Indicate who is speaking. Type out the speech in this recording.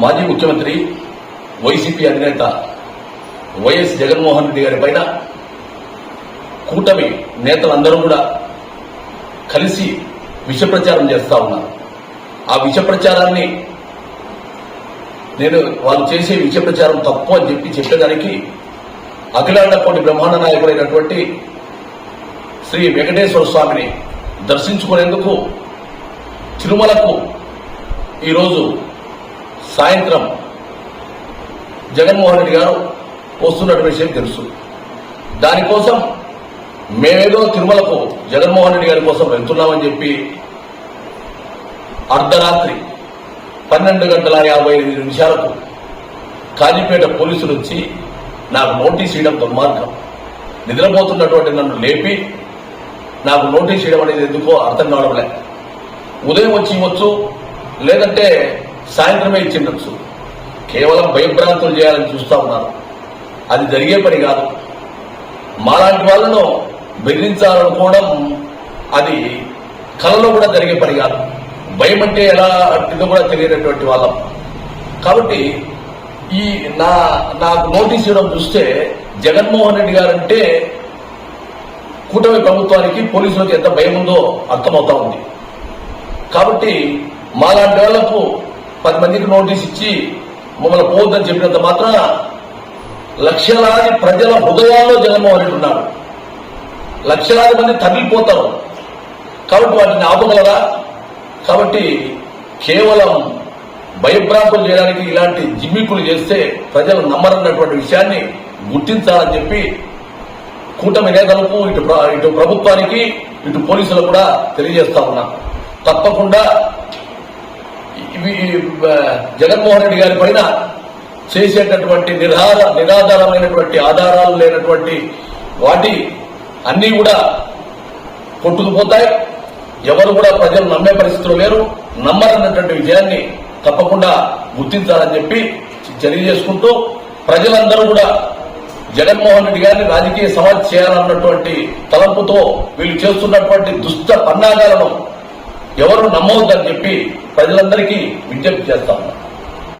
Speaker 1: మాజీ ముఖ్యమంత్రి వైసీపీ అధినేత వైఎస్ జగన్మోహన్ రెడ్డి గారి పైన కూటమి నేతలందరూ కూడా కలిసి విష ప్రచారం చేస్తా ఉన్నారు. ఆ విషప్రచారాన్ని నేను వాళ్ళు చేసే విషప్రచారం తప్పు అని చెప్పి చెప్పేదానికి అఖిలాండకోటి బ్రహ్మాండ నాయకుడైనటువంటి శ్రీ వెంకటేశ్వర స్వామిని దర్శించుకునేందుకు తిరుమలకు ఈరోజు సాయంత్రం జగన్మోహన్ రెడ్డి గారు వస్తున్నటువంటి విషయం తెలుసు. దానికోసం మేమేదో తిరుమలకు జగన్మోహన్ రెడ్డి గారి కోసం వెళ్తున్నామని చెప్పి అర్ధరాత్రి పన్నెండు గంటల యాభై ఎనిమిది నిమిషాలకు కాజీపేట పోలీసులు వచ్చి నాకు నోటీస్ ఇవ్వడం దుర్మార్గం. నిద్రపోతున్నటువంటి నన్ను లేపి నాకు నోటీస్ ఇవ్వడం అనేది ఎందుకో అర్థం కావడం లే. ఉదయం వచ్చి ఇవ్వచ్చు లేదంటే సాయంత్రమే ఇచ్చిండొచ్చు. కేవలం భయభ్రాంతులు చేయాలని చూస్తా ఉన్నారు. అది జరిగే పని కాదు. మాలాంటి వాళ్ళను బెదిరించాలనుకోవడం అది కలలో కూడా జరిగే పని కాదు. భయం అంటే ఎలా అంటుందో కూడా తెలియనటువంటి వాళ్ళం. కాబట్టి ఈ నా నాకు నోటీస్ ఇవ్వడం చూస్తే జగన్మోహన్ రెడ్డి గారు అంటే కూటమి ప్రభుత్వానికి పోలీసులకు ఎంత భయం ఉందో అర్థమవుతా ఉంది. కాబట్టి మాలాంటి వాళ్ళకు పది మందికి నోటీస్ ఇచ్చి మమ్మల్ని పోవద్దని చెప్పినంత మాత్రాన లక్షలాది ప్రజల హృదయాల్లో జగన్మోహన్ రెడ్డి ఉన్నాడు లక్షలాది మంది తగిలిపోతారు. కాబట్టి వాటిని ఆపగలరా? కాబట్టి కేవలం భయభ్రాంతులు చేయడానికి ఇలాంటి జిమ్మికులు చేస్తే ప్రజలు నమ్మరన్నటువంటి విషయాన్ని గుర్తించాలని చెప్పి కూటమి నేతలకు ఇటు ఇటు ప్రభుత్వానికి ఇటు పోలీసులకు కూడా తెలియజేస్తా ఉన్నా. తప్పకుండా జగన్మోహన్ రెడ్డి గారి పైన చేసేటటువంటి నిరాధ నిరాధారమైనటువంటి ఆధారాలు లేనటువంటి వాటి అన్నీ కూడా కొట్టుకుపోతాయి. ఎవరు కూడా ప్రజలు నమ్మే పరిస్థితులు లేరు. నమ్మరన్నటువంటి విజయాన్ని తప్పకుండా గుర్తించాలని చెప్పి తెలియజేసుకుంటూ ప్రజలందరూ కూడా జగన్మోహన్ రెడ్డి గారిని రాజకీయ సమాజ చేయాలన్నటువంటి తలంపుతో వీళ్ళు చేస్తున్నటువంటి దుష్ట పన్నాగాలను ఎవరు నమ్మవద్దని చెప్పి ప్రజలందరికీ విజ్ఞప్తి చేస్తా ఉన్నారు